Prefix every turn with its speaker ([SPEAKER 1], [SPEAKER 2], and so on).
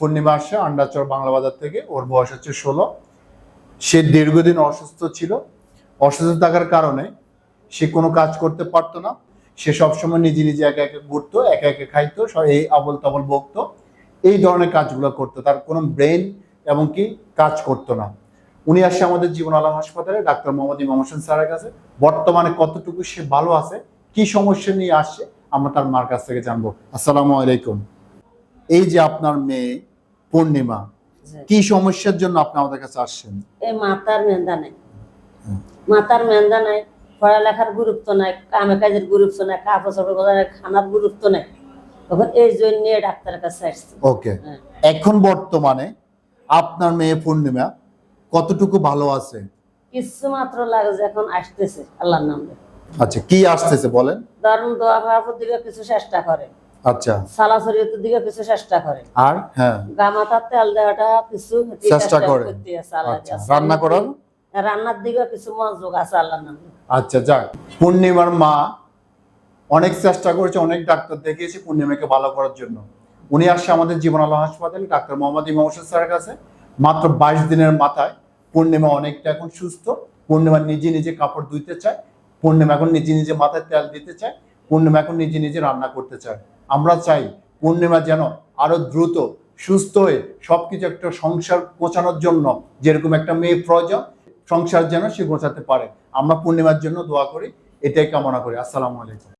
[SPEAKER 1] পূর্ণিমা আসে আন্ডাচর বাংলা বাজার থেকে। ওর বয়স হচ্ছে ষোলো। সে দীর্ঘদিন অসুস্থ ছিল। অসুস্থ থাকার কারণে সে কোনো কাজ করতে পারতো না। সে সবসময় নিজে নিজে একা একা ঘুরতো, একা একা খাইতো এই আবল তাবল বকতো। এই ধরনের কাজগুলো করতো। তার কোনো ব্রেন এবং কি কাজ করতো না। উনি আসছে আমাদের জীবন আলম হাসপাতালে, ডাক্তার মোহাম্মদ ইমাম হোসেন স্যারের কাছে। বর্তমানে কতটুকু সে ভালো আছে, কি সমস্যা নিয়ে আসছে, আমরা তার মার কাছ থেকে জানব। আসসালামু আলাইকুম। এই যে আপনার মেয়ে পূর্ণিমা। কি সমস্যার জন্য আপনি আমাদের কাছে আসছেন?
[SPEAKER 2] এই মাতার মেন্দা নাই। মাতার মেন্দা নাই পড়ালেখার গুরুত্ব নাই কামে কাজের গুরুত্ব নাই কাপড় চাপড় বাজারে খানার গুরুত্ব নাই। তখন এই জন্য ডাক্তারের কাছে আসছি।
[SPEAKER 1] ওকে।
[SPEAKER 2] হ্যাঁ।
[SPEAKER 1] এখন বর্তমানে আপনার মেয়ে পূর্ণিমা কতটুকু ভালো আছে?
[SPEAKER 2] কিছু মাত্র লাগে যে এখন আসতেছে আল্লাহর নামে।
[SPEAKER 1] আচ্ছা কি আসতেছে বলেন?
[SPEAKER 2] ধরুন দোয়া ভাবার দিকে কিছু চেষ্টা করে।
[SPEAKER 1] আচ্ছা।
[SPEAKER 2] সালা শরীয়তের দিকে কিছু চেষ্টা করে
[SPEAKER 1] আর? হ্যাঁ।
[SPEAKER 2] গা তেল দেওয়াটা কিছু
[SPEAKER 1] চেষ্টা করে।
[SPEAKER 2] করতে আছে আল্লাহ
[SPEAKER 1] আচ্ছা। রান্না করার
[SPEAKER 2] রান্নার দিকে কিছু মনোযোগ আছে আল্লাহর নামে।
[SPEAKER 1] আচ্ছা যাক। পূর্ণিমার মা অনেক চেষ্টা করেছে অনেক ডাক্তার দেখিয়েছে পূর্ণিমাকে ভালো করার জন্য। উনি আসছে আমাদের জীবন আলো হাসপাতালে ডাক্তার মোহাম্মদ ইমাম হোসেন স্যারের কাছে। মাত্র বাইশ দিনের মাথায় পূর্ণিমা অনেকটা এখন সুস্থ। পূর্ণিমা নিজে নিজে কাপড় ধুইতে চায়। পূর্ণিমা এখন নিজে নিজে মাথায় তেল দিতে চায়। পূর্ণিমা এখন নিজে নিজে রান্না করতে চায়। আমরা চাই পূর্ণিমা যেন আরও দ্রুত, সুস্থ হয়ে সবকিছু একটা সংসার গোছানোর জন্য, যেরকম একটা মেয়ে প্রয়োজন, সংসার যেন সে গোছাতে পারে। আমরা পূর্ণিমার জন্য দোয়া করি, এটাই কামনা করি। আসসালামু আলাইকুম।